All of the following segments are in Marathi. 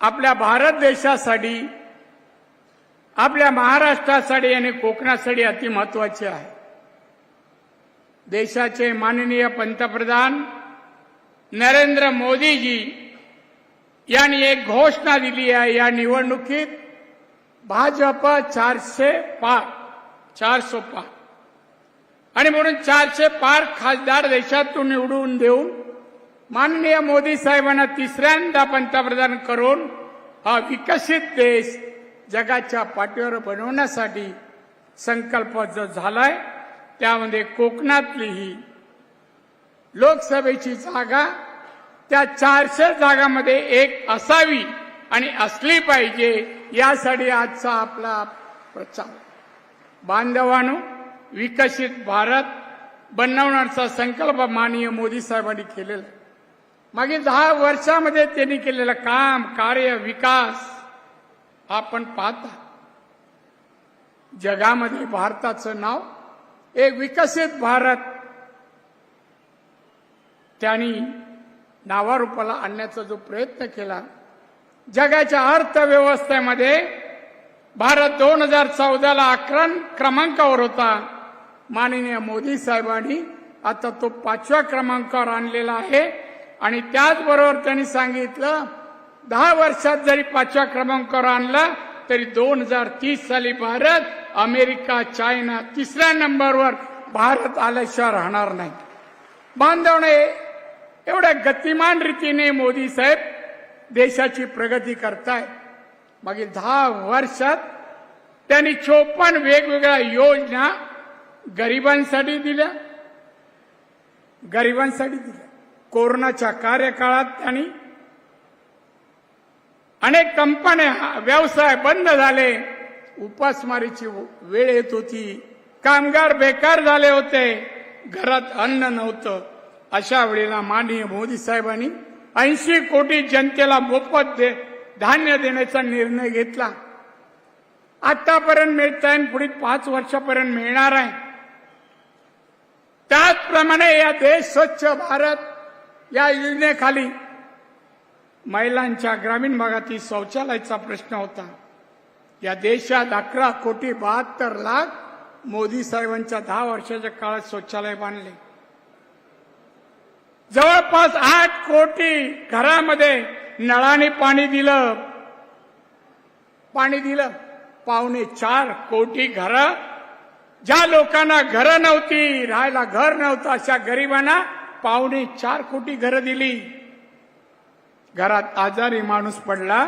आपल्या भारत देशासाठी आपल्या महाराष्ट्रासाठी आणि कोकणासाठी अति महत्त्वाचे आहे. देशाचे माननीय पंतप्रधान नरेंद्र मोदीजी यांनी एक घोषणा दिली आहे. या निवडणुकीत भाजप चारशे पार चारशे पार. आणि म्हणून चारशे पार खासदार देशातून निवडून देऊन माननीय मोदी साहेबांना तिसऱ्यांदा पंतप्रधान करून हा विकसित देश जगाच्या पाठीवर बनवण्यासाठी संकल्प जो झालाय त्यामध्ये कोकणातली ही लोकसभेची जागा त्या चारशे जागामध्ये एक असावी आणि असली पाहिजे यासाठी आजचा आपला प्रचार बांधवानो विकसित भारत बनवण्याचा संकल्प माननीय मोदी साहेबांनी केलेला आहे. मागील दहा वर्षामध्ये त्यांनी केलेलं काम कार्य विकास आपण पाहता. जगामध्ये भारताचं नाव एक विकसित भारत. त्यांनी नावारूपाला आणण्याचा जो प्रयत्न केला जगाच्या अर्थव्यवस्थेमध्ये भारत दोन हजार चौदाला अकरा क्रमांकावर होता. माननीय मोदी साहेबांनी आता तो पाचव्या क्रमांकावर आणलेला आहे. आणि त्याचबरोबर त्यांनी सांगितलं दहा वर्षात जरी पाचव्या क्रमांकावर आणला तरी दोन हजार तीस साली भारत अमेरिका चायना तिसऱ्या नंबरवर भारत आल्याशिवाय राहणार नाही. बांधवणे एवढ्या गतिमान रीतीने मोदी साहेब देशाची प्रगती करताय. मागील दहा वर्षात त्यांनी चोपन्न वेगवेगळ्या योजना गरिबांसाठी दिल्या. गरिबांसाठी दिल्या. कोरोनाच्या कार्यकाळात त्यांनी अनेक कंपन्या व्यवसाय बंद झाले. उपासमारीची वेळ येत होती. कामगार बेकार झाले होते. घरात अन्न नव्हतं. अशा वेळेला माननीय मोदी साहेबांनी ऐंशी कोटी जनतेला मोफत दे धान्य देण्याचा निर्णय घेतला. आतापर्यंत मिळत आहे पुढील पाच वर्षापर्यंत मिळणार आहे. त्याचप्रमाणे या देश स्वच्छ भारत या योजनेखाली महिलांच्या ग्रामीण भागातील शौचालयाचा प्रश्न होता. या देशात अकरा कोटी बहात्तर लाख मोदी साहेबांच्या दहा वर्षाच्या काळात शौचालय बांधले. जवळपास आठ कोटी घरामध्ये नळाने पाणी दिलं. पाणी दिलं. पावणे चार कोटी घरं. ज्या लोकांना घरं नव्हती राहायला घर नव्हतं अशा गरिबांना पावणे चार कोटी घरं दिली. घरात आजारी माणूस पडला.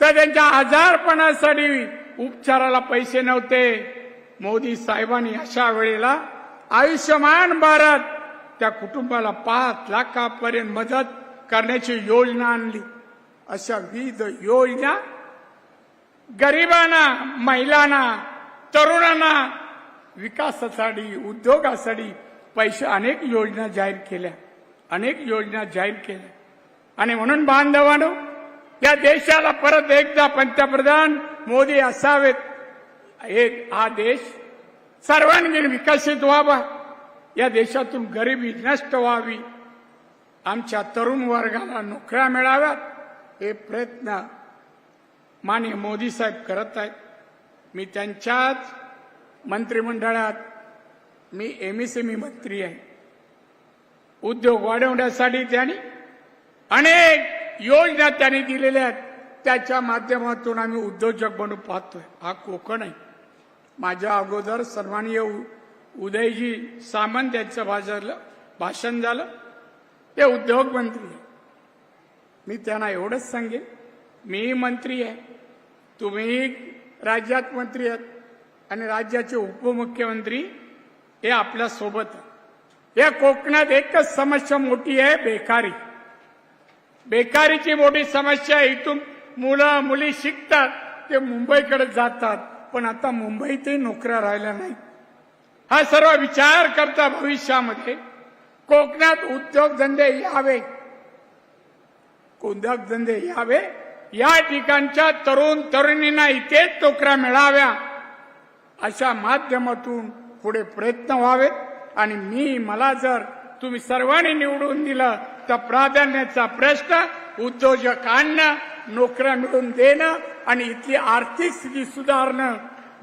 तर त्यांच्या आजारपणासाठी उपचाराला पैसे नव्हते. मोदी साहेबांनी अशा वेळेला आयुष्यमान भारत त्या कुटुंबाला पाच लाखापर्यंत मदत करण्याची योजना आणली. अशा विविध योजना गरिबांना महिलांना तरुणांना विकासासाठी उद्योगासाठी पैसे अनेक योजना जाहीर केल्या. अनेक योजना जाहीर केल्या. आणि म्हणून बांधवानो या देशाला परत एकदा पंतप्रधान मोदी असावेत. एक हा देश सर्वांगीण विकसित व्हावा. या देशातून गरिबी नष्ट व्हावी. आमच्या तरुण वर्गाला नोकऱ्या मिळाव्यात. हे प्रयत्न माननीय मोदी साहेब करत आहेत. मी त्यांच्याच मंत्रिमंडळात मी एमएसएमई मंत्री आहे. उद्योग वाढवण्यासाठी त्यांनी अनेक योजना त्यांनी दिलेल्या आहेत. त्याच्या माध्यमातून आम्ही उद्योजक बनू पाहतोय. हा कोकण आहे. माझ्या अगोदर सन्माननीय उदयजी सामंत यांचं भाषण भाषण झालं. ते उद्योग मंत्री आहे. मी त्यांना एवढंच सांगेन. मी मंत्री आहे. तुम्ही राज्यात मंत्री आहात. आणि राज्याचे उपमुख्यमंत्री हे आपल्यासोबत या कोकणात एकच समस्या मोठी आहे बेकारी. बेकारीची मोठी समस्या आहे. इथून मुलं मुली शिकतात ते मुंबईकडे जातात पण आता मुंबईतही नोकऱ्या राहिल्या नाही हा सर्व विचार करता भविष्यामध्ये. कोकणात उद्योगधंदे यावे. उद्योगधंदे यावे. या ठिकाणच्या तरुण तरुणींना इथेच नोकऱ्या मिळाव्या. अशा माध्यमातून पुढे प्रयत्न व्हावेत. आणि मी मला जर तुम्ही सर्वांनी निवडून दिलं तर प्राधान्याचा प्रश्न उद्योजकांना नोकऱ्या मिळवून देणं आणि इथली आर्थिक स्थिती सुधारणं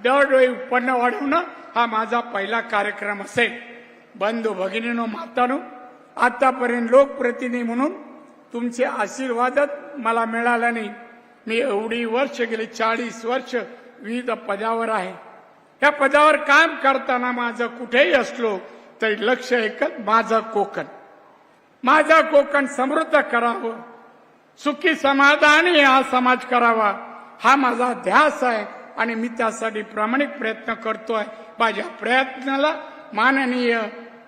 दरडोळी उत्पन्न वाढवणं हा माझा पहिला कार्यक्रम असेल. बंधू भगिनीनो मातानो आतापर्यंत लोकप्रतिनिधी म्हणून तुमचे आशीर्वादच मला मिळाला नाही. मी एवढी वर्ष गेली चाळीस वर्ष विविध पदावर आहे. या पदावर काम करताना माझं कुठेही असलो तरी लक्ष एकच माझं कोकण. माझा कोकण समृद्ध करावं. सुखी समाधानी हा समाज करावा. हा माझा ध्यास आहे आणि मी त्यासाठी प्रामाणिक प्रयत्न करतोय. माझ्या प्रयत्नाला माननीय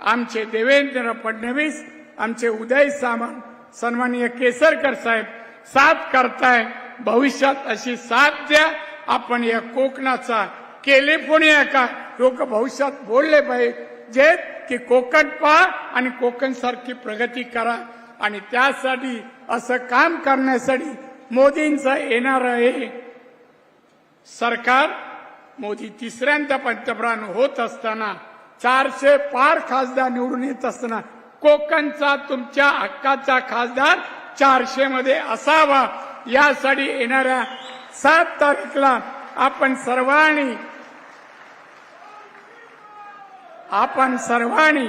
आमचे देवेंद्र फडणवीस आमचे उदय सामंत सन्माननीय केसरकर साहेब साथ करताय. भविष्यात अशी साथ द्या. आपण या कोकणाचा कॅलिफोर्निया का लोक भविष्यात बोलले पाहिजे. जे की कोकण पहा आणि कोकण सारखी प्रगती करा. आणि त्यासाठी असं काम करण्यासाठी मोदींचं येणार आहे. सरकार मोदी तिसऱ्यांदा पंतप्रधान होत असताना चारशे पार खासदार निवडून येत असताना कोकणचा तुमच्या हक्काचा खासदार चारशे मध्ये असावा. यासाठी येणाऱ्या सात तारीखला आपण सर्वांनी आपण सर्वांनी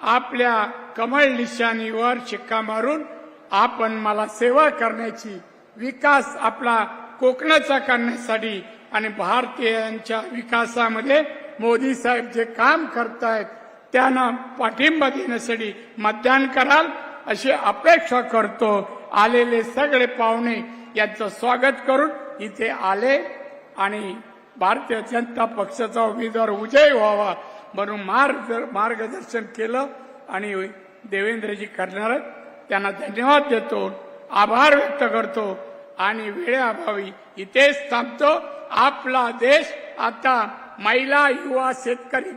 आपल्या कमळ निशाणीवर शिक्का मारून आपण मला सेवा करण्याची विकास आपला कोकणाचा करण्यासाठी आणि भारतीयांच्या विकासामध्ये मोदी साहेब जे काम करतायत त्यांना पाठिंबा देण्यासाठी मतदान कराल अशी अपेक्षा करतो. आलेले सगळे पाहुणे यांचं स्वागत करून इथे आले. आणि भारतीय जनता पक्षाचा उमेदवार उजय व्हावा म्हणून मार्ग मार्गदर्शन केलं आणि देवेंद्रजी करणार त्यांना धन्यवाद देतो आभार व्यक्त करतो आणि वेळेअभावी इथेच थांबतो. आपला देश आता महिला युवा शेतकरी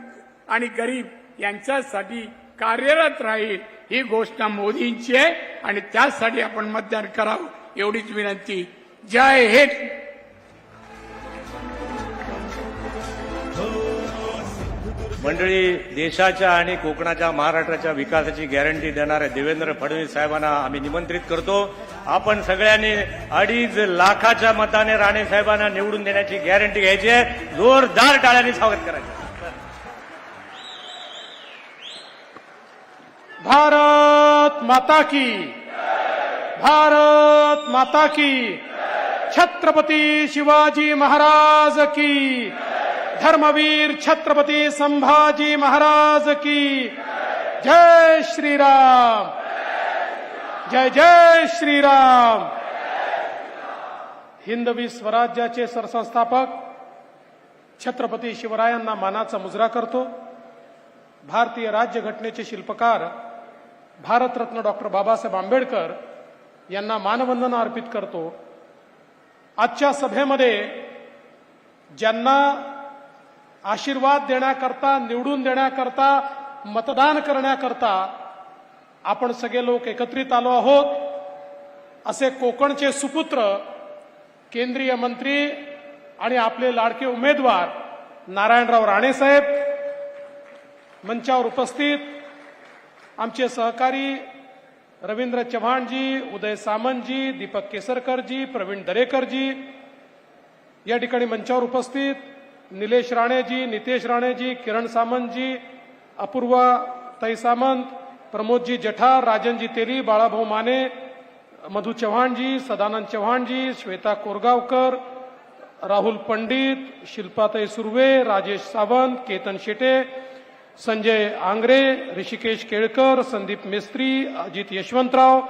आणि गरीब यांच्यासाठी कार्यरत राहील ही घोषणा मोदींची आहे आणि त्यासाठी आपण मतदान करावं एवढीच विनंती. जय हिंद. मंडळी देशाच्या आणि कोकणाच्या महाराष्ट्राच्या विकासाची गॅरंटी देणाऱ्या देवेंद्र फडणवीस साहेबांना आम्ही निमंत्रित करतो. आपण सगळ्यांनी अडीच लाखाच्या मताने राणे साहेबांना निवडून देण्याची गॅरंटी घ्यायची आहे. जोरदार टाळ्यांनी स्वागत करायचं. भारत माता की भारत माता की छत्रपती शिवाजी महाराज की। धर्मवीर छत्रपती संभाजी महाराज की जय श्रीराम। जय जय श्रीराम। हिंदवी स्वराज्याचे सरसंस्थापक छत्रपती शिवरायांना मानाचा मुजरा करतो. भारतीय राज्यघटनेचे शिल्पकार भारतरत्न डॉक्टर बाबासाहेब आंबेडकर यांना मानवंदना अर्पित करतो. आजच्या सभेमध्ये ज्यांना आशीर्वाद देण्याकरता निवडून देण्याकरता मतदान करण्याकरता आपण सगळे लोक एकत्रित आलो आहोत. असे कोकणचे सुपुत्र केंद्रीय मंत्री आणि आपले लाडके उमेदवार नारायणराव राणेसाहेब मंचावर उपस्थित. आमचे सहकारी रवींद्र चव्हाणजी उदय सामंतजी दीपक केसरकरजी प्रवीण दरेकरजी या ठिकाणी मंचावर उपस्थित. निलेश राणेजी नितेश राणेजी किरण सामंतजी अपूर्वा ताई सामंत प्रमोदजी जठार राजनजी तेली बाळाभाऊ माने मधु चव्हाणजी सदानंद चव्हाणजी श्वेता कोरगावकर राहुल पंडित शिल्पाताई सुर्वे राजेश सावंत केतन शेटे संजय आंग्रे ऋषिकेश केळकर संदीप मेस्त्री अजित यशवंतराव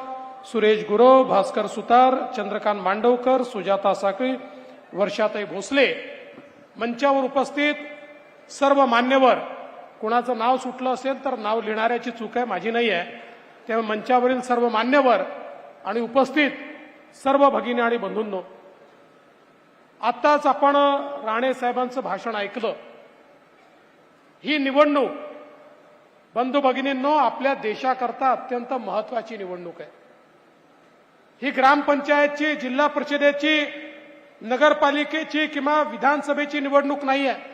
सुरेश गुरव भास्कर सुतार चंद्रकांत मांडवकर सुजाता साखळी वर्षाताई भोसले. मंचावर उपस्थित सर्व मान्यवर कुणाचं नाव सुटलं असेल तर नाव लिहिणाऱ्याची चूक आहे माझी नाही आहे त्यामुळे मंचावरील सर्व मान्यवर आणि उपस्थित सर्व भगिनी आणि बंधूंनो आत्ताच आपण राणे साहेबांचं भाषण ऐकलं. ही निवडणूक बंधू भगिनींनो आपल्या देशाकरता अत्यंत महत्वाची निवडणूक आहे. ही ग्रामपंचायतची जिल्हा परिषदेची नगरपालिकेची किंवा विधानसभेची निवडणूक नाही आहे